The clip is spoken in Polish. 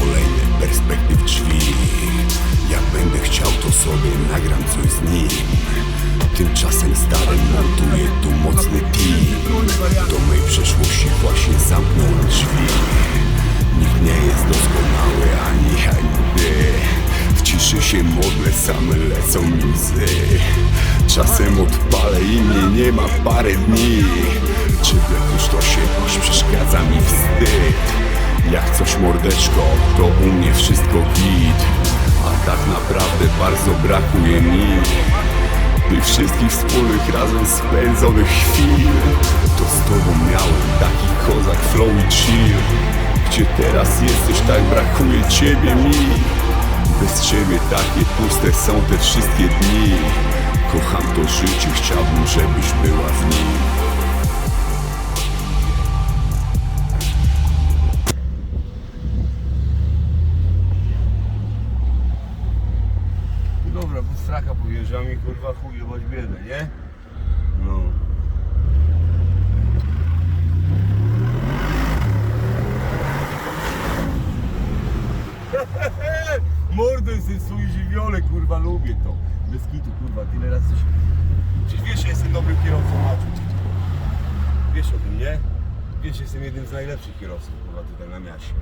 kolejne perspektyw drzwi Jak będę chciał to sobie nagram coś z nim. Tymczasem stary montuje tu mocny team Do mej przeszłości właśnie zamknąłem drzwi. Nikt nie jest doskonały ani ja nigdy W ciszy się modlę, same lecą mi łzy. Czasem odpalę i mnie nie ma parę dni. Czy już to się aż przeszkadza mi wstyd Jak coś mordeczko, to u mnie wszystko git. A tak naprawdę bardzo brakuje mi tych wszystkich wspólnych razem spędzonych chwil. To z tobą miałem taki kozak flow i chill. Gdzie teraz jesteś, tak brakuje ciebie mi. Bez ciebie takie puste są te wszystkie dni. Kocham to życie, chciałbym, żebyś była w nim Dobra, pod straka podjeżdżam i kurwa chuj jebać biedę, nie? No. Mordo jesteś swój żywiole, kurwa, lubię to. Bez kitu, kurwa, tyle razy coś... Przecież wiesz, że jestem dobrym kierowcą, Maciu. Wiesz o tym, nie? Wiesz, jestem jednym z najlepszych kierowców, kurwa, tutaj na miaście.